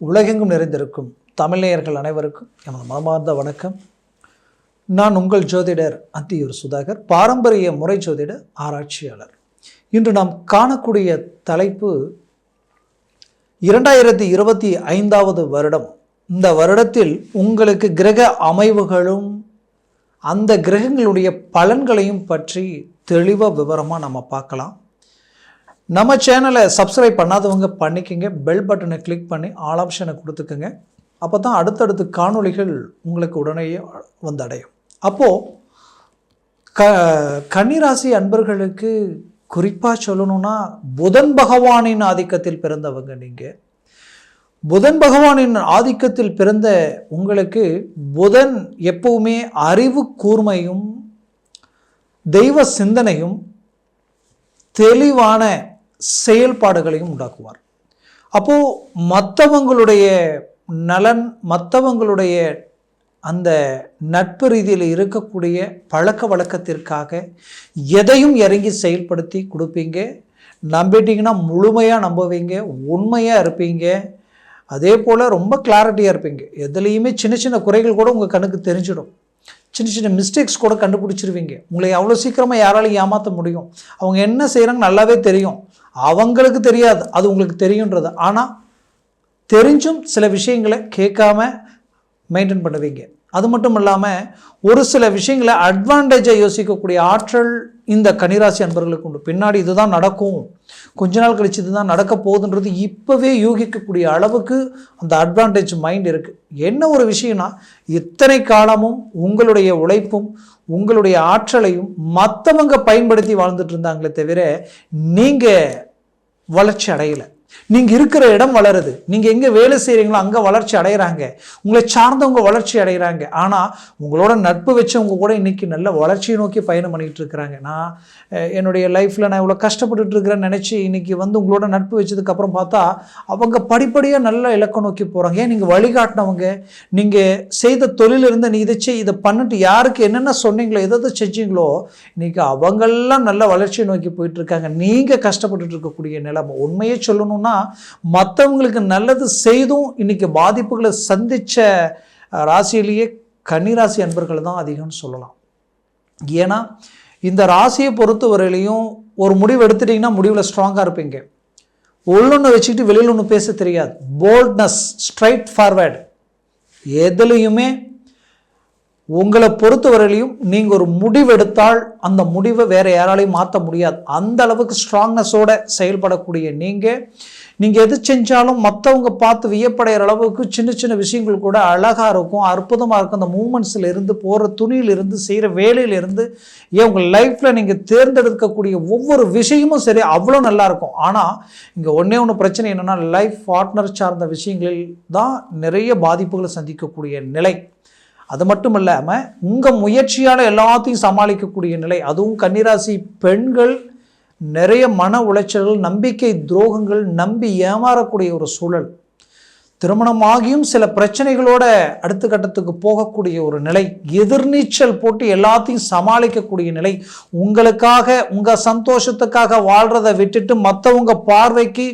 உலகெங்கும் நிறைந்திருக்கும் தமிழ்நேயர்கள் அனைவருக்கும் எனது மனமார்ந்த வணக்கம். நான் உங்கள் ஜோதிடர் அத்தியூர் சுதாகர் பாரம்பரிய முறை ஜோதிட ஆராய்ச்சியாளர். இன்று நாம் காணக்கூடிய தலைப்பு இரண்டாயிரத்தி இருபத்தி ஐந்தாவது வருடம். இந்த வருடத்தில் உங்களுக்கு கிரக அமைவுகளும் அந்த கிரகங்களுடைய பலன்களையும் பற்றி தெளிவாக விவரமாக நம்ம பார்க்கலாம். நம்ம சேனலை சப்ஸ்கிரைப் பண்ணாதவங்க பண்ணிக்கங்க. பெல் பட்டனை கிளிக் பண்ணி ஆல் ஆப்ஷனை கொடுத்துக்கோங்க. அப்போ தான் அடுத்தடுத்து காணொளிகள் உங்களுக்கு உடனேயே வந்தடையும். அப்போது க கன்னிராசி அன்பர்களுக்கு குறிப்பாக சொல்லணும்னா புதன் பகவானின் ஆதிக்கத்தில் பிறந்தவங்க நீங்கள் புதன் பகவானின் ஆதிக்கத்தில் பிறந்த உங்களுக்கு புதன் எப்பவுமே அறிவு கூர்மையும் தெய்வ சிந்தனையும் தெளிவான செயல்பாடுகளையும் உண்டாக்குவார். அப்போது மற்றவங்களுடைய நலன் மற்றவங்களுடைய அந்த நட்பு ரீதியில் இருக்கக்கூடிய பழக்க வழக்கத்திற்காக எதையும் இறங்கி செயல்படுத்தி கொடுப்பீங்க. நம்பிட்டீங்கன்னா முழுமையாக நம்புவீங்க உண்மையாக இருப்பீங்க. அதே போல் ரொம்ப கிளாரிட்டியாக இருப்பீங்க. எதுலேயுமே சின்ன சின்ன குறைகள் கூட உங்கள் கண்ணுக்கு தெரிஞ்சிடும். சின்ன சின்ன மிஸ்டேக்ஸ் கூட கண்டுபிடிச்சிருவீங்க. உங்களை அவ்வளோ சீக்கிரமாக யாராலையும் ஏமாற்ற முடியும். அவங்க என்ன செய்கிறாங்க நல்லாவே தெரியும். அவங்களுக்கு தெரியாது அது உங்களுக்கு தெரியுன்றது ஆனால் தெரிஞ்சும் சில விஷயங்களை கேட்காம மெயின்டைன் பண்ணுவீங்க. அது மட்டும் இல்லாமல் ஒரு சில விஷயங்களை அட்வான்டேஜை யோசிக்கக்கூடிய ஆற்றல் இந்த கனிராசி அன்பர்களுக்கு உண்டு. பின்னாடி இதுதான் நடக்கும். கொஞ்ச நாள் கழிச்சு இதுதான் நடக்க போகுதுன்றது இப்போவே யூகிக்கக்கூடிய அளவுக்கு அந்த அட்வான்டேஜ் மைண்ட் இருக்குது என்ன ஒரு விஷயம்னா இத்தனை காலமும் உங்களுடைய உழைப்பும் உங்களுடைய ஆற்றலையும் மற்றவங்க பயன்படுத்தி வாழ்ந்துட்டு இருந்தாங்களே தவிர நீங்கள் வளர்ச்சி அடையலை. நீங்கள் இருக்கிற இடம் வளருது. நீங்கள் எங்கே வேலை செய்கிறீங்களோ அங்கே வளர்ச்சி அடைகிறாங்க உங்களை சார்ந்தவங்க வளர்ச்சி அடைகிறாங்க ஆனால் உங்களோட நட்பு வச்சவங்க கூட இன்றைக்கி நல்ல வளர்ச்சியை நோக்கி பயணம் பண்ணிகிட்டு இருக்கிறாங்க. நான் என்னுடைய லைஃப்பில் நான் இவ்வளோ கஷ்டப்பட்டுட்டு இருக்கிறேன்னு நினச்சி இன்றைக்கி வந்து உங்களோட நட்பு வச்சதுக்கப்புறம் பார்த்தா அவங்க படிப்படியாக நல்ல இலக்கம் நோக்கி போகிறாங்க ஏன் நீங்கள் வழிகாட்டினவங்க? நீங்கள் செய்த தொழிலிருந்து நீ இதை செய் இதை பண்ணிட்டு யாருக்கு என்னென்ன சொன்னீங்களோ எதை எதை செஞ்சீங்களோ இன்றைக்கி அவங்கெல்லாம் நல்ல வளர்ச்சியை நோக்கி போயிட்டுருக்காங்க நீங்கள் கஷ்டப்பட்டுட்டு இருக்கக்கூடிய நிலைமை. உண்மையே சொல்லணும்னு மற்றவங்களுக்கு நல்லது செய்தும் இன்றைக்கி பாதிப்புகளை சந்தித்த ராசியிலேயே கன்னிராசி அன்பர்கள் தான் அதிகம்னு சொல்லலாம். ஏன்னா இந்த ராசியை பொறுத்தவரையிலையும் ஒரு முடிவு எடுத்துட்டிங்கன்னா முடிவில் ஸ்ட்ராங்காக இருப்பீங்க. உள்ளொன்று வச்சுக்கிட்டு வெளியில் ஒன்று பேச தெரியாது. போல்ட்னஸ் ஸ்ட்ரைட் ஃபார்வேர்டு எதுலேயுமே உங்களை பொறுத்தவரையிலையும் நீங்கள் ஒரு முடிவெடுத்தால் அந்த முடிவை வேற யாராலையும் மாற்ற முடியாது. அந்த அளவுக்கு ஸ்ட்ராங்னஸோட செயல்படக்கூடிய நீங்கள் நீங்கள் எது செஞ்சாலும் மற்றவங்க பார்த்து வியப்படைகிற அளவுக்கு சின்ன சின்ன விஷயங்கள் கூட அழகாக இருக்கும். அற்புதமாக இருக்கும். அந்த மூமெண்ட்ஸில் இருந்து போகிற துணியிலிருந்து செய்கிற வேலையிலிருந்து ஏன் உங்கள் லைஃப்பில் நீங்கள் தேர்ந்தெடுக்கக்கூடிய ஒவ்வொரு விஷயமும் சரி அவ்வளோ நல்லாயிருக்கும் ஆனால் இங்கே ஒன்றே ஒன்று பிரச்சனை என்னென்னா லைஃப் பார்ட்னர் சார்ந்த விஷயங்களில் தான் நிறைய பாதிப்புகளை சந்திக்கக்கூடிய நிலை. அது மட்டும் இல்லாமல் உங்கள் முயற்சியால் எல்லாத்தையும் சமாளிக்கக்கூடிய நிலை அதுவும் கன்னிராசி பெண்கள் நிறைய மன உளைச்சல்கள் நம்பிக்கை துரோகங்கள் நம்பி ஏமாறக்கூடிய ஒரு சூழல். திருமணமாகியும் சில பிரச்சனைகளோட அடுத்த கட்டத்துக்கு போகக்கூடிய ஒரு நிலை எதிர்நீச்சல் போட்டு எல்லாத்தையும் சமாளிக்கக்கூடிய நிலை உங்களுக்காக உங்கள் சந்தோஷத்துக்காக வாழ்கிறத விட்டுட்டு மற்றவங்க பார்வைக்கு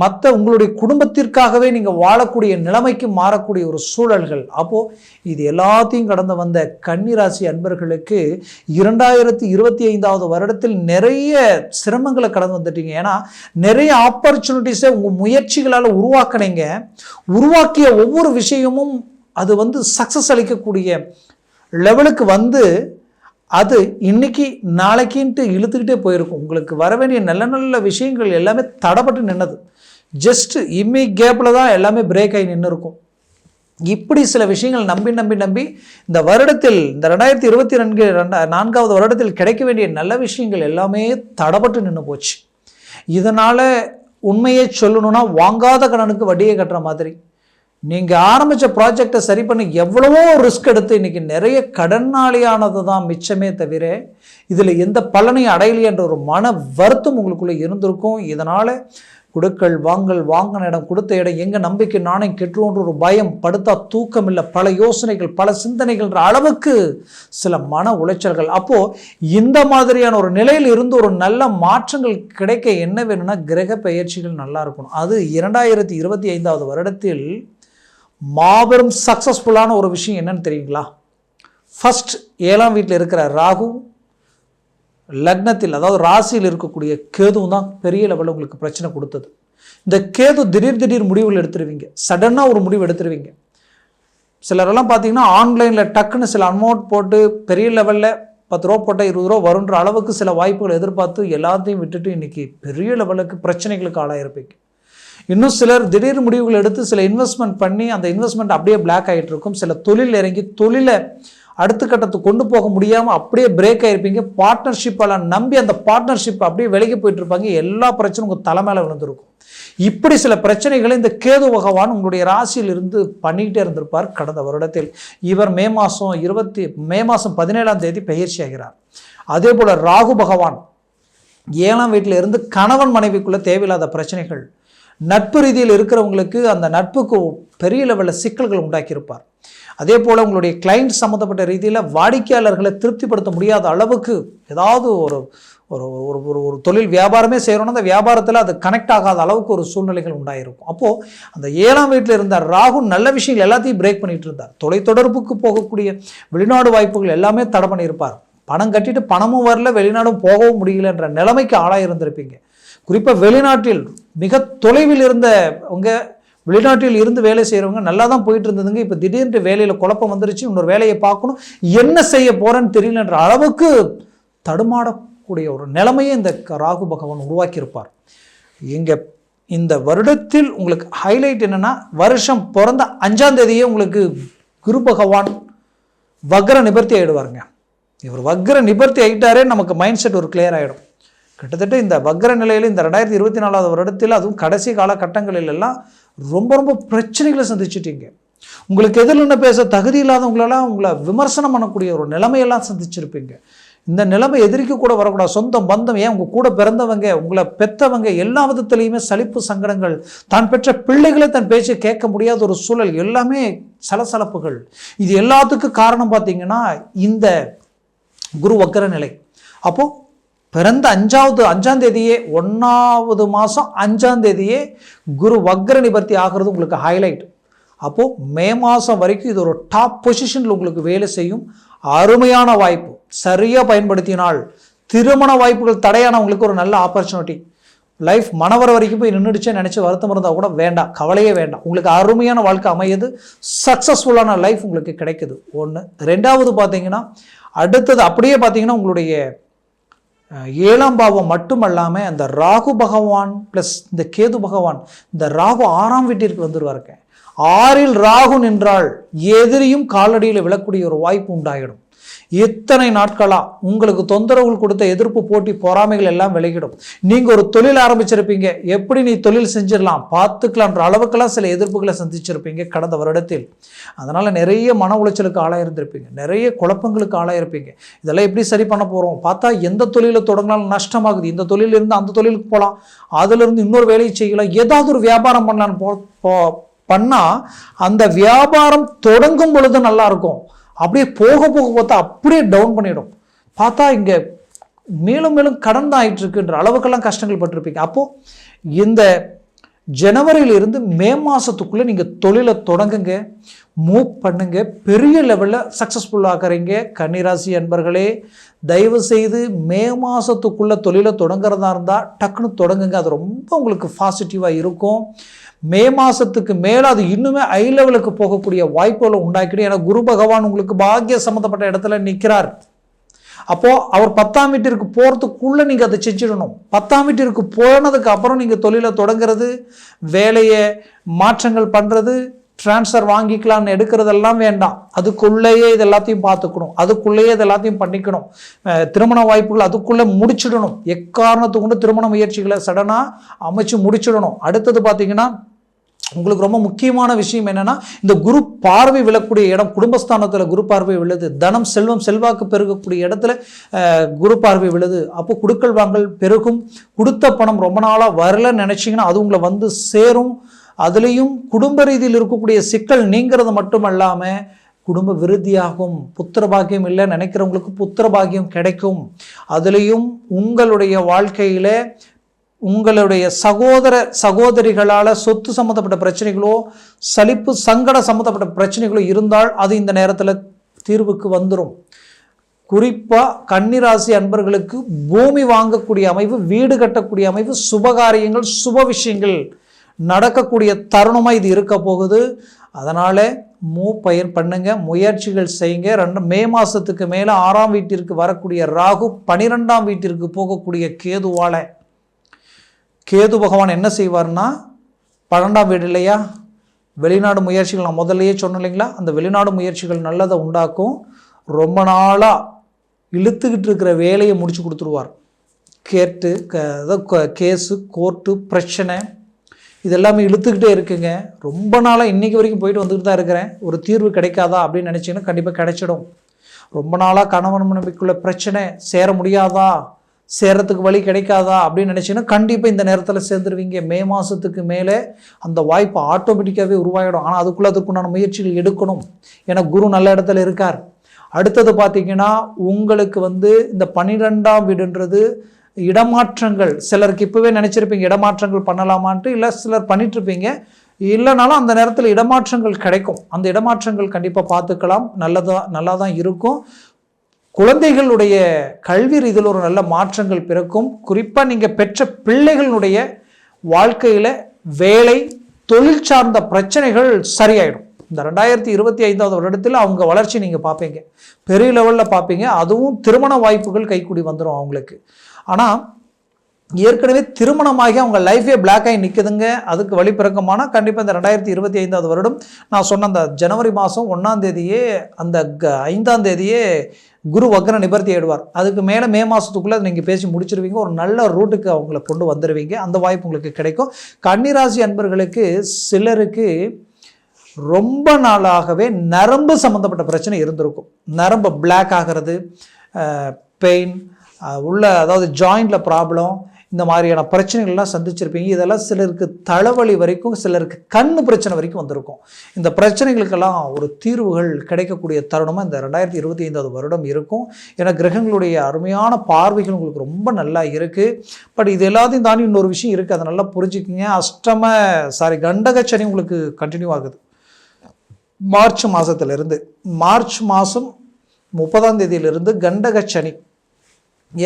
மற்ற உங்களுடைய குடும்பத்திற்காகவே நீங்கள் வாழக்கூடிய நிலைமைக்கு மாறக்கூடிய ஒரு சூழல்கள். அப்போது இது எல்லாத்தையும் கடந்து வந்த கன்னிராசி அன்பர்களுக்கு இரண்டாயிரத்தி இருபத்தி ஐந்தாவது வருடத்தில் நிறைய சிரமங்களை கடந்து வந்துட்டீங்க. ஏன்னா நிறைய ஆப்பர்ச்சுனிட்டிஸை உங்கள் முயற்சிகளால் உருவாக்குனீங்க. உருவாக்கிய ஒவ்வொரு விஷயமும் அது வந்து சக்ஸஸ் அளிக்கக்கூடிய லெவலுக்கு வந்து அது இன்னைக்கு நாளைக்குன்ட்டு இழுத்துக்கிட்டே போயிருக்கும். உங்களுக்கு வர வேண்டிய நல்ல நல்ல விஷயங்கள் எல்லாமே தடப்பட்டு நின்னது. ஜஸ்ட் இம்மி கேப்பில் தான் எல்லாமே பிரேக் ஆகி நின்று இருக்கும் இப்படி சில விஷயங்கள் நம்பி நம்பி நம்பி இந்த வருடத்தில் இந்த ரெண்டாயிரத்தி இருபத்தி ரெண்டு ரெண்டா நான்காவது வருடத்தில் கிடைக்க வேண்டிய நல்ல விஷயங்கள் எல்லாமே தடப்பட்டு நின்று போச்சு. இதனால் உண்மையை சொல்லணும்னா வாங்காத கடனுக்கு வட்டியை கட்டுற மாதிரி. நீங்கள் ஆரம்பித்த ப்ராஜெக்டை சரி பண்ணி எவ்வளவோ ரிஸ்க் எடுத்து இன்றைக்கி நிறைய கடனாளியானது தான் மிச்சமே தவிர இதில் எந்த பலனையும் அடையலையன்ற ஒரு மன வருத்தம் உங்களுக்குள்ளே இருந்திருக்கும். இதனால் கொடுக்கல் வாங்கல் வாங்கின இடம் கொடுத்த இடம் எங்கே நம்பிக்கை நாணயம் கெட்டுவோன்ற ஒரு பயம் படுத்தா தூக்கம் இல்லை பல யோசனைகள் பல சிந்தனைகள்ன்ற அளவுக்கு சில மன உளைச்சல்கள். அப்போது இந்த மாதிரியான ஒரு நிலையில் இருந்து ஒரு நல்ல மாற்றங்கள் கிடைக்க என்ன வேணும்னா கிரக பயிற்சிகள் நல்லா இருக்கணும். அது இரண்டாயிரத்தி இருபத்தி ஐந்தாவது வருடத்தில் மாபெரும் சக்ஸஸ்ஃபுல்லான ஒரு விஷயம் என்னன்னு தெரியுங்களா? ஃபர்ஸ்ட் ஏழாம் வீட்டில் இருக்கிற ராகு லக்னத்தில் அதாவது ராசியில் இருக்கக்கூடிய கேதுவும் தான் பெரிய லெவலில் உங்களுக்கு பிரச்சனை கொடுத்தது. இந்த கேது திடீர் திடீர் முடிவுகள் எடுத்துருவீங்க. சடனாக ஒரு முடிவு எடுத்துருவீங்க. சிலரெல்லாம் பார்த்தீங்கன்னா ஆன்லைனில் டக்குன்னு சில அமௌண்ட் போட்டு பெரிய லெவலில் பத்து ரூபா போட்டால் இருபது ரூபா வருன்ற அளவுக்கு சில வாய்ப்புகளை எதிர்பார்த்து எல்லாத்தையும் விட்டுட்டு இன்றைக்கி பெரிய லெவலுக்கு பிரச்சனைகளுக்கு ஆளாயிருப்பீங்க. இன்னும் சிலர் திடீர் முடிவுகள் எடுத்து சில இன்வெஸ்ட்மெண்ட் பண்ணி அந்த இன்வெஸ்ட்மெண்ட் அப்படியே பிளாக் ஆகிட்டு இருக்கும் சில தொழில் இறங்கி தொழிலை அடுத்த கட்டத்துக்கு கொண்டு போக முடியாமல் அப்படியே பிரேக் ஆகிருப்பீங்க பார்ட்னர்ஷிப்பெல்லாம் நம்பி அந்த பார்ட்னர்ஷிப் அப்படியே விலகி போயிட்டு இருப்பாங்க. எல்லா பிரச்சனையும் உங்கள் தலை மேலே விழுந்திருக்கும். இப்படி சில பிரச்சனைகளை இந்த கேது பகவான் உங்களுடைய ராசியில் இருந்து பண்ணிக்கிட்டே இருந்திருப்பார் கடந்த வருடத்தில். இவர் மே மாதம் இருபத்தி மே மாதம் பதினேழாம் தேதி பயிற்சி ஆகிறார். அதே போல் ராகு பகவான் ஏழாம் வீட்டில் இருந்து கணவன் மனைவிக்குள்ளே தேவையில்லாத பிரச்சனைகள் நட்பு ரீதியில் இருக்கிறவங்களுக்கு அந்த நட்புக்கு பெரிய லெவலில் சிக்கல்கள் உண்டாக்கியிருப்பார். அதே போல் உங்களுடைய கிளைண்ட் சம்மந்தப்பட்ட ரீதியில் வாடிக்கையாளர்களை திருப்திப்படுத்த முடியாத அளவுக்கு ஏதாவது ஒரு ஒரு ஒரு ஒரு ஒரு தொழில் வியாபாரமே செய்கிறோன்னா அந்த வியாபாரத்தில் அது கனெக்ட் ஆகாத அளவுக்கு ஒரு சூழ்நிலைகள் உண்டாயிருக்கும். அப்போது அந்த ஏழாம் வீட்டில் இருந்தார் ராகு நல்ல விஷயங்கள் எல்லாத்தையும் பிரேக் பண்ணிட்டு இருந்தார். தொலைத்தொடர்புக்கு போகக்கூடிய வெளிநாடு வாய்ப்புகள் எல்லாமே தடை பண்ணியிருப்பார். பணம் கட்டிட்டு பணமும் வரல வெளிநாடும் போகவும் முடியலன்ற நிலைமைக்கு ஆளாக இருந்திருப்பீங்க குறிப்பாக வெளிநாட்டில் மிக தொலைவில் இருந்த உங்கள் வெளிநாட்டில் இருந்து வேலை செய்கிறவங்க நல்லா தான் போயிட்டு இருந்ததுங்க இப்போ திடீர்னு வேலையில் குழப்பம் வந்துருச்சு இன்னொரு வேலையை பார்க்கணும். என்ன செய்ய போகிறேன்னு தெரியலன்ற அளவுக்கு தடுமாடக்கூடிய ஒரு நிலைமையை இந்த ராகு பகவான் உருவாக்கியிருப்பார். இங்கே இந்த வருடத்தில் உங்களுக்கு ஹைலைட் என்னென்னா வருஷம் பிறந்த அஞ்சாம் தேதியே உங்களுக்கு குரு பகவான் வக்ர நிபர்த்தி ஆகிடுவாருங்க இவர் வக்ர நிபர்த்தி ஆகிட்டாரே நமக்கு மைண்ட் செட் ஒரு கிளியர் ஆகிடும் கிட்டத்தட்ட இந்த வக்ர நிலையில் இந்த ரெண்டாயிரத்தி இருபத்தி நாலாவது வருடத்தில் அதுவும் கடைசி காலகட்டங்களில் எல்லாம் ரொம்ப ரொம்ப பிரச்சனைகளை சந்திச்சிட்டீங்க உங்களுக்கு எதிரில் பேச தகுதி இல்லாதவங்களெல்லாம் உங்களை விமர்சனம் பண்ணக்கூடிய ஒரு நிலைமையெல்லாம் சந்திச்சிருப்பீங்க. இந்த நிலைமை எதிரிக்கு கூட வரக்கூடாது. சொந்தம் பந்தம் ஏன் உங்கள் கூட பிறந்தவங்க உங்களை பெற்றவங்க எல்லா விதத்துலேயுமே சலிப்பு சங்கடங்கள் தான் பெற்ற பிள்ளைகளை தன் பேச்சை கேட்க முடியாத ஒரு சூழல் எல்லாமே சலசலப்புகள். இது எல்லாத்துக்கும் காரணம் பார்த்தீங்கன்னா இந்த குரு வக்கர நிலை. அப்போது பிறந்த அஞ்சாவது அஞ்சாம் தேதியே ஒன்றாவது மாதம் அஞ்சாம் தேதியே குரு வக்ர நிபர்த்தி ஆகிறது உங்களுக்கு ஹைலைட் அப்போது மே மாதம் வரைக்கும் இது ஒரு டாப் பொசிஷனில் உங்களுக்கு வேலை செய்யும். அருமையான வாய்ப்பு. சரியாக பயன்படுத்தினால் திருமண வாய்ப்புகள் தடையானவங்களுக்கு ஒரு நல்ல ஆப்பர்ச்சுனிட்டி லைஃப் மணவர வரைக்கும் போய் நின்றுடுச்சே நினச்சி வருத்தம் இருந்தால் கூட வேண்டாம். கவலையே வேண்டாம். உங்களுக்கு அருமையான வாழ்க்கை அமையுது. சக்ஸஸ்ஃபுல்லான லைஃப் உங்களுக்கு கிடைக்குது. ஒன்று ரெண்டாவது பார்த்தீங்கன்னா அடுத்தது அப்படியே பார்த்தீங்கன்னா உங்களுடைய ஏழாம் பாவம் மட்டுமல்லாமல் அந்த ராகு பகவான் ப்ளஸ் இந்த கேது பகவான் இந்த ராகு ஆறாம் வீட்டிற்கு வந்துடுவாருங்க ஆறில் ராகு நின்றால் எதிரியும் காலடியில் விழக்கூடிய ஒரு வாய்ப்பு உண்டாகிடும் இத்தனை நாட்களாக உங்களுக்கு தொந்தரவுகள் கொடுத்த எதிர்ப்பு போட்டி பொறாமைகள் எல்லாம் விலகிடும். நீங்கள் ஒரு தொழில் ஆரம்பிச்சிருப்பீங்க. எப்படி நீ தொழில் செஞ்சிடலாம்? பார்த்துக்கலான்ற அளவுக்கெல்லாம் சில எதிர்ப்புகளை சந்திச்சிருப்பீங்க கடந்த வருடத்தில். அதனால் நிறைய மன உளைச்சலுக்கு ஆளாயிருந்திருப்பீங்க. நிறைய குழப்பங்களுக்கு ஆளாயிருப்பீங்க. இதெல்லாம் எப்படி சரி பண்ண போகிறோம் பார்த்தா எந்த தொழிலை தொடங்கினாலும் நஷ்டமாகுது. இந்த தொழிலிருந்து அந்த தொழிலுக்கு போகலாம் அதுலேருந்து இன்னொரு வேலையை செய்யலாம். ஏதாவது ஒரு வியாபாரம் பண்ணலான்னு போ பண்ணால் அந்த வியாபாரம் தொடங்கும் பொழுது நல்லா இருக்கும். அப்படியே போக போக பார்த்தா அப்படியே டவுன் பண்ணிடும். பார்த்தா இங்கே மேலும் மேலும் கடன் தான் ஆயிட்டு இருக்குன்ற அளவுக்கெல்லாம் கஷ்டங்கள் பட்டிருப்பீங்க. அப்போது இந்த ஜனவரியிலிருந்து மே மாதத்துக்குள்ளே நீங்கள் தொழிலை தொடங்குங்க மூவ் பண்ணுங்க பெரிய லெவலில் சக்ஸஸ்ஃபுல் ஆக்குறீங்க கன்னிராசி அன்பர்களே தயவு செய்து மே மாதத்துக்குள்ளே தொழிலை தொடங்குறதா இருந்தால் டக்குன்னு தொடங்குங்க. அது ரொம்ப உங்களுக்கு பாசிட்டிவாக இருக்கும். மே மாதத்துக்கு மேலே அது இன்னுமே ஐ லெவலுக்கு போகக்கூடிய வாய்ப்புகளை உண்டாக்கிடும். ஏன்னா குரு பகவான் உங்களுக்கு பாக்கிய சம்மந்தப்பட்ட இடத்துல நிற்கிறார் அப்போது அவர் பத்தாம் வீட்டிற்கு போகிறதுக்குள்ளே நீங்கள் அதை செஞ்சிடணும். பத்தாம் வீட்டிற்கு போனதுக்கு அப்புறம் நீங்கள் தொழிலை தொடங்குறது வேலையை மாற்றங்கள் பண்ணுறது ட்ரான்ஸ்ஃபர் வாங்கிக்கலான்னு எடுக்கிறதெல்லாம் வேண்டாம். அதுக்குள்ளேயே இது எல்லாத்தையும் பார்த்துக்கணும். அதுக்குள்ளேயே இது எல்லாத்தையும் பண்ணிக்கணும். திருமண வாய்ப்புகள் அதுக்குள்ளே முடிச்சிடணும். எக்காரணத்துக்கு கொண்டு திருமண முயற்சிகளை சடனாக அமைச்சு முடிச்சிடணும். அடுத்தது பார்த்தீங்கன்னா உங்களுக்கு ரொம்ப முக்கியமான விஷயம் என்னன்னா இந்த குரு பார்வை விழக்கூடிய இடம் குடும்பஸ்தானத்தில் குரு பார்வை விழுது தனம் செல்வம் செல்வாக்கு பெருகக்கூடிய இடத்துல குரு பார்வை விழுது. அப்போ குடுக்கல் வாங்கல் பெருகும். கொடுத்த பணம் ரொம்ப நாளாக வரலன்னு நினச்சிங்கன்னா அது உங்களை வந்து சேரும். அதுலேயும் குடும்ப ரீதியில் இருக்கக்கூடிய சிக்கல் நீங்கிறது மட்டும் அல்லாமல் குடும்ப விருத்தியாகும். புத்திர பாக்கியம் இல்லை நினைக்கிறவங்களுக்கு புத்திர பாக்கியம் கிடைக்கும். அதுலேயும் உங்களுடைய வாழ்க்கையில் உங்களுடைய சகோதர சகோதரிகளால் சொத்து சம்மந்தப்பட்ட பிரச்சனைகளோ சலிப்பு சங்கட சம்மந்தப்பட்ட பிரச்சனைகளோ இருந்தால் அது இந்த நேரத்தில் தீர்வுக்கு வந்துடும் குறிப்பாக கன்னிராசி அன்பர்களுக்கு பூமி வாங்கக்கூடிய அமைவு வீடு கட்டக்கூடிய அமைவு சுபகாரியங்கள் சுப விஷயங்கள் நடக்கக்கூடிய தருணமாக இது இருக்க போகுது. அதனால் மூ பயிர் பண்ணுங்க முயற்சிகள் செய்யுங்க. ரெண்டு மே மாதத்துக்கு மேலே ஆறாம் வீட்டிற்கு வரக்கூடிய ராகு பனிரெண்டாம் வீட்டிற்கு போகக்கூடிய கேதுவாலை கேது பகவான் என்ன செய்வார்னா பன்னெண்டாம் வீடு இல்லையா? வெளிநாடு முயற்சிகள் நான் முதல்லையே சொன்னேன் இல்லைங்களா? அந்த வெளிநாடு முயற்சிகள் நல்லதை உண்டாக்கும். ரொம்ப நாளாக இழுத்துக்கிட்டு இருக்கிற வேலையை முடிச்சு கொடுத்துருவார். கேட்டு க அதாவது கேஸு கோர்ட்டு பிரச்சனை இதெல்லாமே இழுத்துக்கிட்டே இருக்குங்க. ரொம்ப நாளாக இன்றைக்கி வரைக்கும் போயிட்டு வந்துக்கிட்டு தான் இருக்கிறேன். ஒரு தீர்வு கிடைக்காதா அப்படின்னு நினச்சிங்கன்னா கண்டிப்பாக கிடைச்சிடும். ரொம்ப நாளாக கணவன் மனைவிக்குள்ள பிரச்சனை சேர முடியாதா? சேரத்துக்கு வழி கிடைக்காதா அப்படின்னு நினச்சிங்கன்னா கண்டிப்பாக இந்த நேரத்தில் சேர்ந்துருவீங்க. மே மாதத்துக்கு மேலே அந்த வாய்ப்பு ஆட்டோமேட்டிக்காகவே உருவாகிடும் ஆனால் அதுக்குள்ளே அதுக்குண்டான முயற்சிகள் எடுக்கணும். ஏன்னா குரு நல்ல இடத்துல இருக்கார். அடுத்தது பார்த்தீங்கன்னா உங்களுக்கு வந்து இந்த பன்னிரெண்டாம் வீடுன்றது இடமாற்றங்கள். சிலருக்கு இப்போவே நினச்சிருப்பீங்க இடமாற்றங்கள் பண்ணலாமான்ட்டு இல்லை சிலர் பண்ணிகிட்ருப்பீங்க இல்லைனாலும் அந்த நேரத்தில் இடமாற்றங்கள் கிடைக்கும். அந்த இடமாற்றங்கள் கண்டிப்பாக பார்த்துக்கலாம் நல்லதா நல்லா தான் இருக்கும். குழந்தைகளுடைய கல்வி ரீதியில் ஒரு நல்ல மாற்றங்கள் பிறக்கும். குறிப்பாக நீங்கள் பெற்ற பிள்ளைகளுடைய வாழ்க்கையில் வேலை தொழில் சார்ந்த பிரச்சனைகள் சரியாயிடும். இந்த ரெண்டாயிரத்தி இருபத்தி ஐந்தாவது வருடத்தில் அவங்க வளர்ச்சி நீங்கள் பார்ப்பீங்க. பெரிய லெவலில் பார்ப்பீங்க. அதுவும் திருமண வாய்ப்புகள் கைக்கூடி வந்துடும் அவங்களுக்கு. ஆனால் ஏற்கனவே திருமணமாகி அவங்க லைஃபே பிளாக் ஆகி நிற்குதுங்க அதுக்கு வழிபிறக்கமான கண்டிப்பாக இந்த ரெண்டாயிரத்தி இருபத்தி ஐந்தாவது வருடம் நான் சொன்ன அந்த ஜனவரி மாதம் ஒன்றாம் தேதியே அந்த க- ஐந்தாம் தேதியே குரு வக்ர நிபர்த்தி ஆயிடுவார். அதுக்கு மேலே மே மாதத்துக்குள்ளே நீங்கள் பேசி முடிச்சிருவீங்க. ஒரு நல்ல ரூட்டுக்கு அவங்கள கொண்டு வந்துடுவீங்க அந்த வாய்ப்பு உங்களுக்கு கிடைக்கும். கன்னிராசி அன்பர்களுக்கு சிலருக்கு ரொம்ப நாளாகவே நரம்பு சம்மந்தப்பட்ட பிரச்சனை இருந்திருக்கும். நரம்பு பிளாக் ஆகிறது பெயின் உள்ள அதாவது ஜாயிண்டில் ப்ராப்ளம் இந்த மாதிரியான பிரச்சனைகள்லாம் சந்திச்சிருப்பீங்க. இதெல்லாம் சிலருக்கு தலைவலி வரைக்கும் சிலருக்கு கண் பிரச்சனை வரைக்கும் வந்திருக்கும். இந்த பிரச்சனைகளுக்கெல்லாம் ஒரு தீர்வுகள் கிடைக்கக்கூடிய தருணமாக இந்த ரெண்டாயிரத்தி இருபத்தி ஐந்தாவது வருடம் இருக்கும். ஏன்னா கிரகங்களுடைய அருமையான பார்வைகள் உங்களுக்கு ரொம்ப நல்லா இருக்குது பட் இது எல்லாத்தையும் தாண்டி இன்னொரு விஷயம் இருக்குது அதை நல்லா புரிஞ்சுக்கிங்க. அஷ்டம சாரி கண்டகச்சனி உங்களுக்கு கண்டினியூ ஆகுது. மார்ச் மாதத்துலேருந்து மார்ச் மாதம் முப்பதாம் தேதியிலிருந்து கண்டகச்சனி சனி.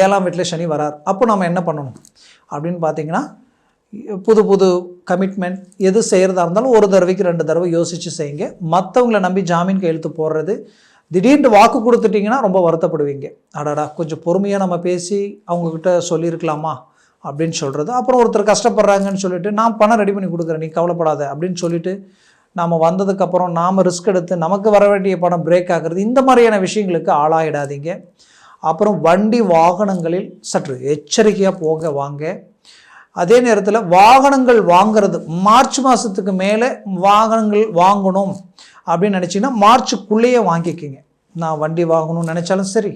ஏழாம் வீட்டில் சனி வரார் அப்போ நம்ம என்ன பண்ணணும்? அப்படின்னு பார்த்தீங்கன்னா புது புது கமிட்மெண்ட் எது செய்கிறதா இருந்தாலும் ஒரு தடவைக்கு ரெண்டு தடவை யோசித்து செய்யுங்க. மற்றவங்கள நம்பி ஜாமீன் கையெழுத்து போடுறது திடீர்னு வாக்கு கொடுத்துட்டிங்கன்னா ரொம்ப வருத்தப்படுவீங்க. அடாடா கொஞ்சம் பொறுமையாக நம்ம பேசி அவங்கக்கிட்ட சொல்லியிருக்கலாமா? அப்படின்னு சொல்கிறது அப்புறம் ஒருத்தர் கஷ்டப்படுறாங்கன்னு சொல்லிட்டு நான் பணம் ரெடி பண்ணி கொடுக்குறேன் நீ கவலைப்படாத அப்படின்னு சொல்லிட்டு நாம் வந்ததுக்கப்புறம் நாம் ரிஸ்க் எடுத்து நமக்கு வர வேண்டிய பணம் பிரேக் ஆகிறது இந்த மாதிரியான விஷயங்களுக்கு ஆளாயிடாதீங்க. அப்புறம் வண்டி வாகனங்களில் சற்று எச்சரிக்கையாக போக வாங்க. அதே நேரத்தில் வாகனங்கள் வாங்குறது மார்ச் மாதத்துக்கு மேலே வாகனங்கள் வாங்கணும் அப்படின்னு நினச்சிங்கன்னா மார்ச்சுக்குள்ளேயே வாங்கிக்கிங்க. நான் வண்டி வாங்கணும்னு நினச்சாலும் சரி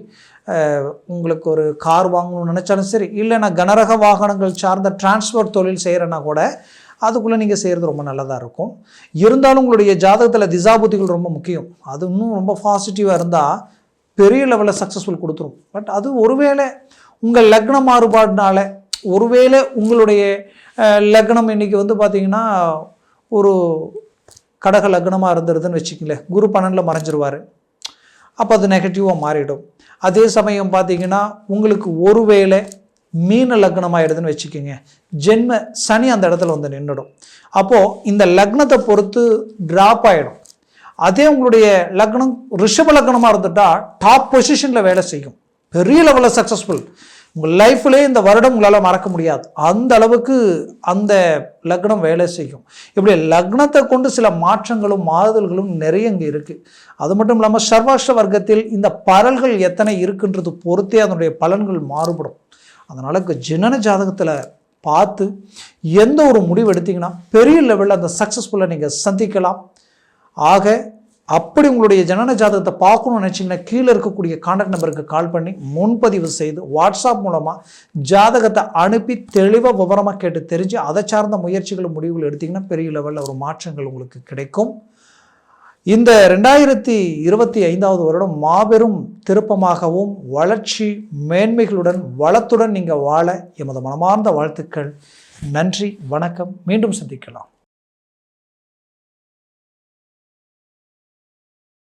உங்களுக்கு ஒரு கார் வாங்கணும்னு நினச்சாலும் சரி இல்லை நான் கனரக வாகனங்கள் சார்ந்த டிரான்ஸ்போர்ட் தொழில் செய்கிறேன்னா கூட அதுக்குள்ளே நீங்கள் செய்கிறது ரொம்ப நல்லதாக இருக்கும். இருந்தாலும் உங்களுடைய ஜாதகத்தில் திசாபுத்திகள் ரொம்ப முக்கியம். அது இன்னும் ரொம்ப பாசிட்டிவாக இருந்தால் பெரிய லெவலில் சக்ஸஸ்ஃபுல் கொடுத்துரும். பட் அது ஒருவேளை உங்கள் லக்ன மாறுபாடுனால ஒருவேளை உங்களுடைய லக்னம் இன்னைக்கு வந்து பார்த்தீங்கன்னா ஒரு கடக லக்னமாக இருந்துருதுன்னு வச்சுக்கங்களேன். குரு பன்னெண்டில் மறைஞ்சிருவார். அப்போ அது நெகட்டிவாக மாறிடும். அதே சமயம் பார்த்தீங்கன்னா உங்களுக்கு ஒருவேளை மீன லக்னமாகிடுதுன்னு வச்சுக்கோங்க. ஜென்ம சனி அந்த இடத்துல வந்து நின்றுடும் அப்போது இந்த லக்னத்தை பொறுத்து ட்ராப் ஆகிடும் அதே உங்களுடைய லக்னம் ரிஷப லக்னமாக இருந்துட்டால் டாப் பொசிஷனில் வேலை செய்யும். பெரிய லெவலில் சக்ஸஸ்ஃபுல் உங்கள் லைஃப்லேயே இந்த வருடம் உங்களால் மறக்க முடியாது. அந்த அளவுக்கு அந்த லக்னம் வேலை செய்யும். இப்படி லக்னத்தை கொண்டு சில மாற்றங்களும் மாறுதல்களும் நிறைய இங்கே இருக்குது அது மட்டும் இல்லாமல் சர்வாஷ்ட வர்க்கத்தில் இந்த பரல்கள் எத்தனை இருக்குன்றது பொறுத்தே அதனுடைய பலன்கள் மாறுபடும். அதனால் ஜனன ஜாதகத்தில் பார்த்து எந்த ஒரு முடிவு எடுத்தீங்கன்னா பெரிய லெவலில் அந்த சக்ஸஸ்ஃபுல்லாக நீங்கள் சந்திக்கலாம். ஆக அப்படி உங்களுடைய ஜனன ஜாதகத்தை பார்க்கணும்னு நினச்சிங்கன்னா கீழே இருக்கக்கூடிய காண்டாக்ட் நம்பருக்கு கால் பண்ணி முன்பதிவு செய்து வாட்ஸ்அப் மூலமாக ஜாதகத்தை அனுப்பி தெளிவாக விவரமாக கேட்டு தெரிஞ்சு அதை சார்ந்த முயற்சிகள் முடிவுகள் எடுத்திங்கன்னா பெரிய லெவலில் ஒரு மாற்றங்கள் உங்களுக்கு கிடைக்கும். இந்த ரெண்டாயிரத்தி இருபத்தி ஐந்தாவது வருடம் மாபெரும் திருப்பமாகவும் வளர்ச்சி மேன்மைகளுடன் வளத்துடன் நீங்கள் வாழ எமது மனமார்ந்த வாழ்த்துக்கள். நன்றி வணக்கம். மீண்டும் சந்திக்கலாம்.